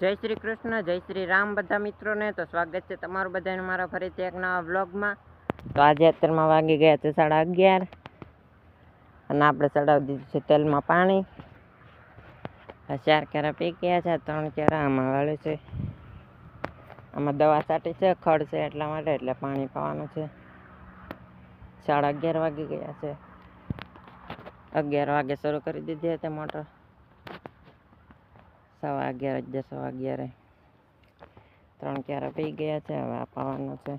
જય શ્રી કૃષ્ણ, જય શ્રી રામ બધા મિત્રોને. તો સ્વાગત છે તમારું બધાને મારા ફરીથી એક નવા વ્લોગમાં. તો આજે અત્યારમાં વાગી ગયા છે સાડા અગિયાર. અને આપણે ચડાવી દીધું છે તેલમાં પાણી. ચાર કેરા પી ગયા છે ત્રણ કેરા આમાં વાળે છે. આમાં દવા છાંટી છે, ખડ છે એટલા માટે, એટલે પાણી પાવાનું છે. સાડા અગિયાર વાગી ગયા છે. અગિયાર વાગે શરૂ કરી દીધી હતી મોટર. સવા અગિયાર અગિયાર સવા અગિયારે. ત્રણ ક્યારે પી ગયા છે, હવે આ પાવાનું છે.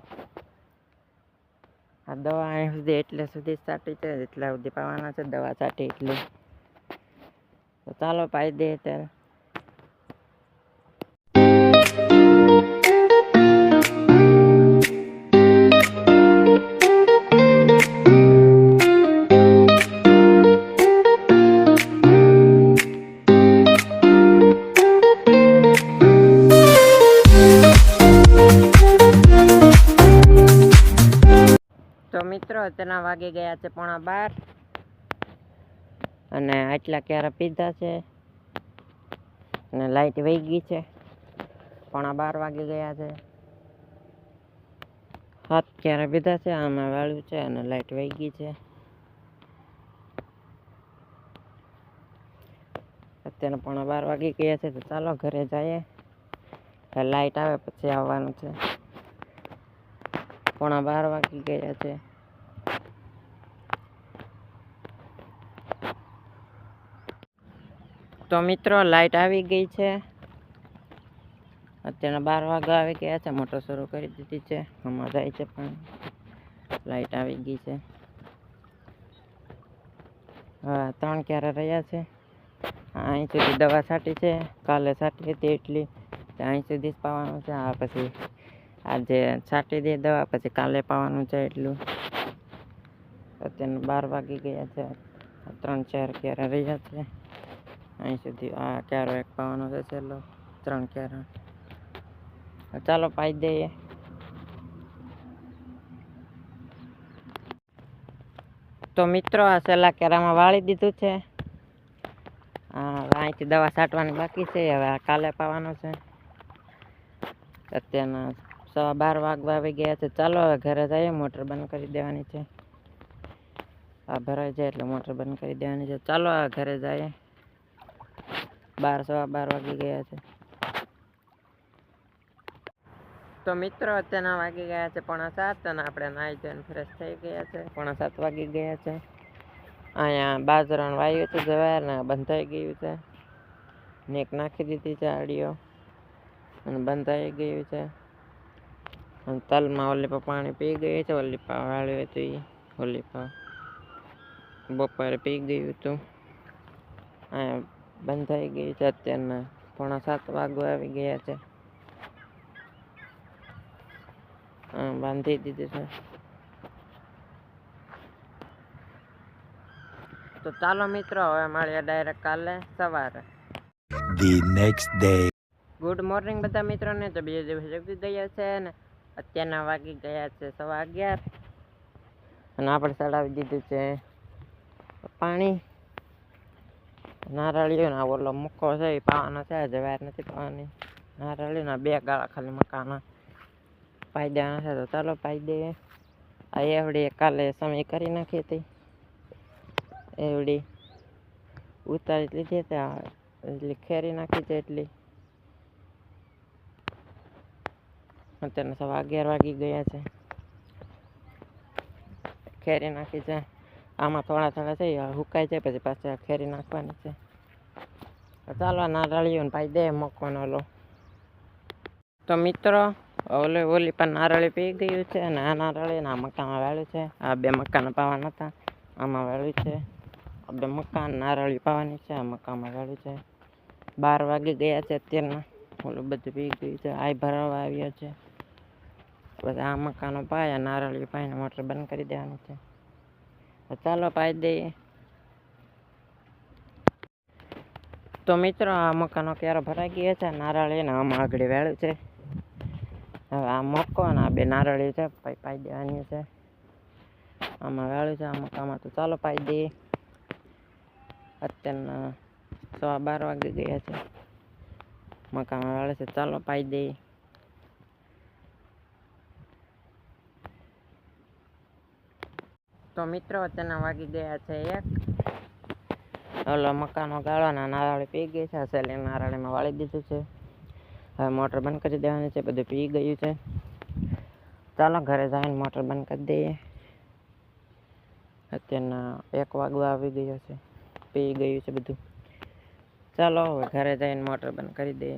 આ દવા અહીં સુધી એટલે સુધી સાટી છે, એટલા સુધી પાવાના છે, દવા સાટી એટલી. તો ચાલો પાઈ દે ત્યારે. મિત્રો, તેના વાગી ગયા છે પોણા બાર. અને આટલા ક્યારે પીધા છે? અને લાઈટ વહી ગઈ છે. પોણા બાર વાગી ગયા છે. હાથ ક્યારે પીધા છે? આમાં વાળ્યું છે અને લાઈટ વહી ગઈ છે. અત્યારે પોણા બાર વાગી ગયા છે, તો ચાલો ઘરે જઈએ. લાઈટ આવે પછી આવવાનું છે. પોણા બાર વાગી ગયા છે. તો મિત્રો, લાઈટ આવી ગઈ છે. અત્યારના બાર વાગ્યા આવી ગયા છે. મોટર શરૂ કરી દીધી છે. હમણાં જાય છે પણ લાઇટ આવી ગઈ છે. હા, ત્રણ ક્યારે રહ્યા છે? અહીં સુધી દવા છાંટી છે. કાલે છાંટી હતી એટલી. અહીં સુધી જ પાવાનું છે. આ પછી આજે છાંટી દે દવા, પછી કાલે પાવાનું છે એટલું. અત્યારે બાર વાગી ગયા છે. ત્રણ ચાર ક્યારે રહ્યા છે. અહીં સુધી આ ક્યારો એક પાવાનો છે છેલ્લો, ત્રણ ક્યારો. ચાલો પાઈ દઈએ. તો મિત્રો આ છેલ્લા કેરામાં વાળી દીધું છે. અહીંથી દવા છાંટવાની બાકી છે, હવે આ કાલે પાવાનું છે. અત્યારના સવા બાર વાગવા આવી ગયા છે. ચાલો હવે ઘરે જઈએ, મોટર બંધ કરી દેવાની છે. આ ભરાઈ જાય એટલે મોટર બંધ કરી દેવાની છે. ચાલો આ ઘરે જઈએ. બાર સવા બાર વાગી ગયા છે. તો મિત્રો અત્યારના વાગી ગયા છે, પોણા સાત અને આપણે નાહી ધોઈને ફ્રેશ થઈ ગયા છે. પોણા સાત વાગી ગયા છે. અહીંયા બાજરાનું વાયુ છે જવાય ને બંધાઈ ગયું છે. નેક નાખી દીધી છે આડીઓ અને બંધાઈ ગયું છે. અને તલમાં ઓલીપા પાણી પી ગયું છે ઓલીપા વાળ્યું હતું એ ઓલીપા બપોરે પી ગયું હતું. અહીંયા બંધાઈ ગઈ છે અત્યારના. પોણા સાત વાગો આવી ગયા છે. બાંધી દીધી છે. તો ચાલો મિત્રો હવે મળીએ ડાયરેક્ટ કાલે સવારે. The next day. Good morning બધા મિત્રોને. તો બીજા દિવસે જગી ગયા છે ને અત્યારના વાગી ગયા છે સવા અગિયાર. અને આપણે ચડાવી દીધું છે પાણી. નારળીઓ ના ઓલો મૂકો છે એ પાવાનો છે જવાર નથી પાવાની. નારળીના બે ગાળા ખાલી મકાના પાઈ દેવાના છે, તો ચાલો પાઈ દે. આ એવડી કાલે સમય કરી નાખી હતી. એવડી ઉતારી લીધી હતી એટલી ખેરી નાખી છે એટલી. અત્યારના સવા અગિયાર વાગી ગયા છે. ખેરી નાખી છે. આમાં થોડા થોડા છે હુકાય છે, પછી પાછા ખેરી નાખવાની છે. ચાલો આ નારળીઓ પાઈ દે મકવાનો લો. તો મિત્રો, ઓલે ઓલી પણ નારળી પી ગયું છે અને આ નારળી આ મકાનમાં વાળ્યું છે. આ બે મકાન પાવાના હતા, આમાં વાળ્યું છે. આ બે મકાન નારળી પાવાની છે, આ મકાનમાં વાળ્યું છે. બાર વાગી ગયા છે અત્યારના. ઓલું બધું પી ગયું છે આઈ ભરાવા આવ્યો છે. પછી આ મકાનો પાયા આ નારળી પાઈને મોટર બંધ કરી દેવાનું છે. ચાલો પાઈ દઈએ. તો મિત્રો, આ મકાનો ક્યારે ભરાઈ ગયા છે? નારળી ને આમાં આગળ વેળ્યું છે. હવે આ મકો અને આ બે નારળી છે, પાઈ દેવાની છે. આમાં વેળ્યું છે, આ મકામાં તો ચાલો પાઈ દઈએ. અત્યારના સવા બાર વાગી ગયા છે. મકામાં વેળે છે, ચાલો પાઈ દઈએ. તો મિત્રો, અત્યારના વાગી ગયા છે એક. ઓલો મકાનો ગાળવાના નારાળી પી ગઈ છે. સેલી નારાળીમાં વાળી દીધું છે. હવે મોટર બંધ કરી દેવાની છે. બધું પી ગયું છે. ચાલો ઘરે જઈને મોટર બંધ કરી દઈએ. અત્યારના એક વાગવા આવી ગયો છે. પી ગયું છે બધું. ચાલો હવે ઘરે જઈને મોટર બંધ કરી દઈએ.